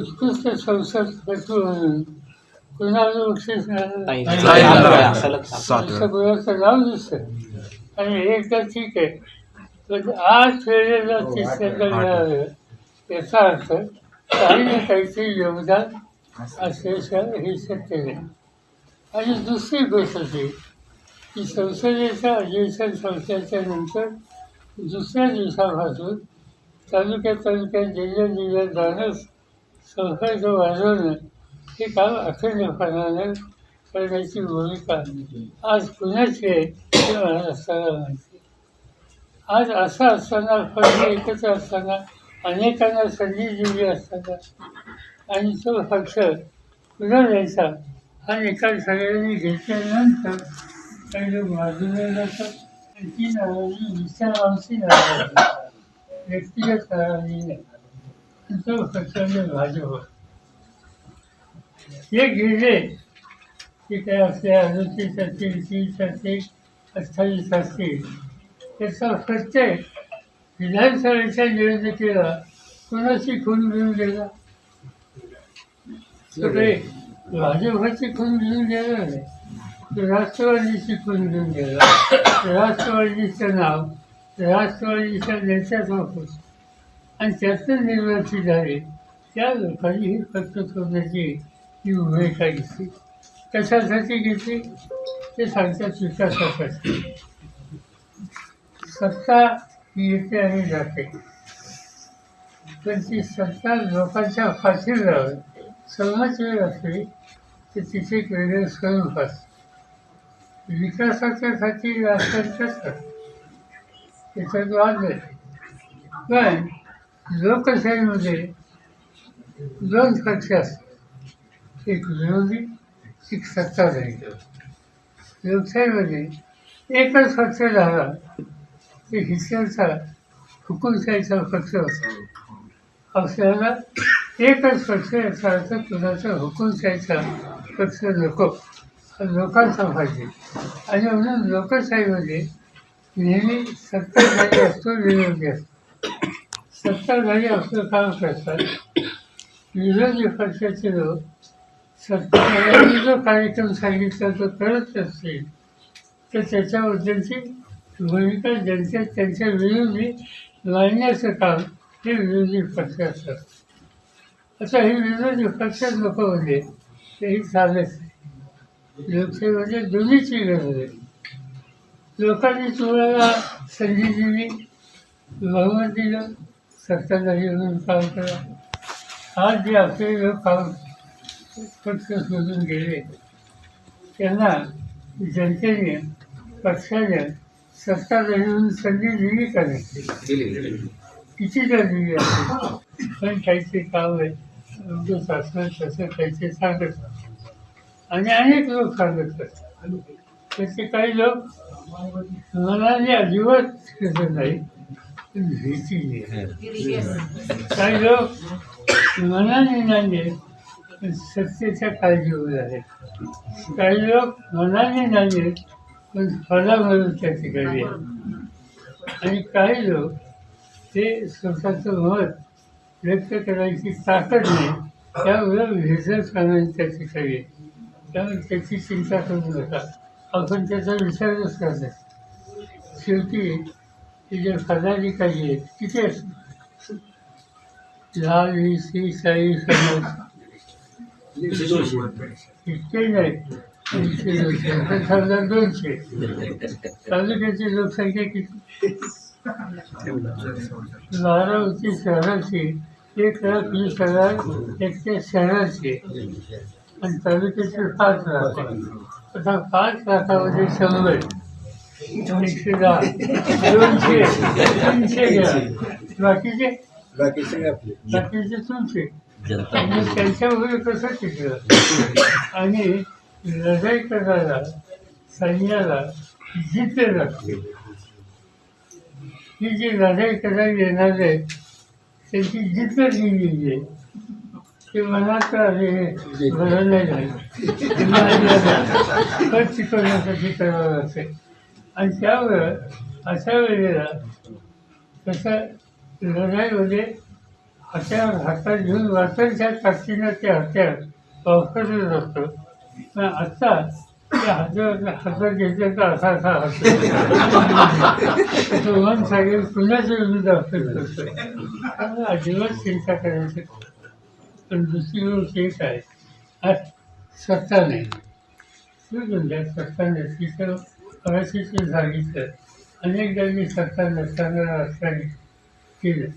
उत्कृष्ट संसद म्हणून कुणाला बक्षीस मिळालं सात. सगळ्याचं नाव दिसतं आणि एकदा ठीक आहे. पण आज फेरेला तिसऱ्यांदा मिळालं याचा अर्थ काही ना काहीतरी योगदान असे श- हे सत्य नाही आणि दुसरी गोष्ट अशी की संसदेच्या अधिवेशन संस्थेच्या नंतर दुसऱ्या दिवसापासून तालुक्यात तालुक्यात जिल्ह्यात जिल्ह्यात जाणं संसर्ग वाढवणं हे काम अखंडपणानं करण्याची भूमिका आज पुण्याची आहे हे मला असताना माहिती आज असं असताना फक्त एकत्र असताना अनेकांना संधी दिली असताना. आणि तो पक्ष पुन्हा द्यायचा हा निकाल सगळ्यांनी घेतल्यानंतर काही लोक बाजूला जातात आणि ती नाराजी विचारांची नाराजी व्यक्तिगत नाराजी नाही आणि तो पक्ष म्हणजे भाजप हे गेले की काय असते अडतीस असतील तीस असतील अठ्ठावीस असतील त्याचा प्रत्येक विधानसभेच्या निवडणुकीला कुणाची खून मिळून गेला? सगळे भाजपची खून मिळून गेला नाही. राष्ट्रवादीची खून मिळून गेला. राष्ट्रवादीचं नाव राष्ट्रवादीच्या नेत्याचं होतं आणि त्यातून निर्वाचित झाले त्या लोकांनी ही फक्त करण्याची ही भूमिका घेतली. कशासाठी घेतली? ते सांगतात विकासासाठी. सत्ता ही येते आणि जाते. पण ती सत्ता लोकांच्या पाठीवर सर्वच वेळ असली तर तिथे एक वेगळं स्वरूप असतं विकासाच्यासाठी राष्ट्रांच्याच करतात त्याच्यात वाद नाही. पण लोकशाहीमध्ये दोन पक्ष असतात एक विरोधी एक सत्ताधारी लोकशाहीमध्ये एकच पक्ष झाला की हिटलरचा हुकुमशाहीचा पक्ष असतो आपल्याला एकच पक्ष याचा अर्थ कुणाचा हुकुमशाहीचा पक्ष नको. लोकांचा पाहिजे. आणि म्हणून लोकशाहीमध्ये नेहमी सत्ताधारी असतो विरोधी असतो. सत्ताधारी आपलं काम करतात विरोधी पक्षाचे लोक सत्ताधाऱ्यांनी जो कार्यक्रम सांगितला तो करत असतील तर त्याच्याबद्दलची भूमिका जनतेत त्यांच्या विरोधी लावण्याचं काम हे विरोधी पक्ष असतात आता हे विरोधी पक्ष लोक होते. तेही चालत नाही लोकशाहीमध्ये दोन्हीची गरज आहे लोकांनी तुम्हाला संधी दिली. बहुमत दिलं सत्ताधारी म्हणून काम करा. आज जे आपले लोक काम पक्ष सोडून गेले त्यांना जनतेने पक्षाने सत्ताधारी म्हणून संधी दिली का नाही? किती तर दिली असेल पण काहीतरी काम आहे. उगाच असं तसं काहीतरी सांगत. आणि अनेक लोक सांगत असतात त्याचे काही लोक मनाने अजिबात कसं नाही लोक मनाने नाही पण सत्तेच्या काळजीवर आहेत काही लोक मनाने नाही पण फळावरून त्या ठिकाणी आहे आणि काही लोक ते स्वतःचं मत व्यक्त करायची ताकद नाही त्यामुळे भेसळ करण्याची त्या ठिकाणी आहे. त्यामुळे त्याची चिंता करू नका आपण त्याचा विचारच करत शेवटी जे पदाधिकारी आहेत असतात दहा वीस तीस चाळीस इतके नाही. दोनशे पन्नास हजार दोनशे. तालुक्याची लोकसंख्या किती? शहराची एक लाख वीस हजार एकशे शहराची आणि तालुक्याचे पाच लाख. आता पाच लाखामध्ये शंभर. एकशे दहा दोनशे तीनशे घ्या बाकीचे बाकीचे तुमचे आणि त्यांच्यामुळे कसं आणि लढाई करायला सैन्याला जिद्द लागते ही जी लढाई करायला येणार आहे त्यांची जिद्द लिहिलेली आहे ते मनात आले बरं नाही झालं पण शिकवण्यासाठी करावं लागते आणि त्यामुळं अशा वेळेला तसं लढाईमध्ये हत्यार हातात घेऊन वाचनच्या ताकदीनं ते हत्यार वापरत जातं पण आत्ता त्या हजार घेतल्याचा असा असा हत्यार मन सागेल कुणाच्या विरुद्ध असेल त्यामुळे अजिबात चिंता करायची. पण दुसरी गोष्ट एक आहे आज सत्ता नाही. सत्ता नाही तिथं सत्ता नसली तर सांगितलं अनेकदा मी सत्ता नसताना असताना केलं.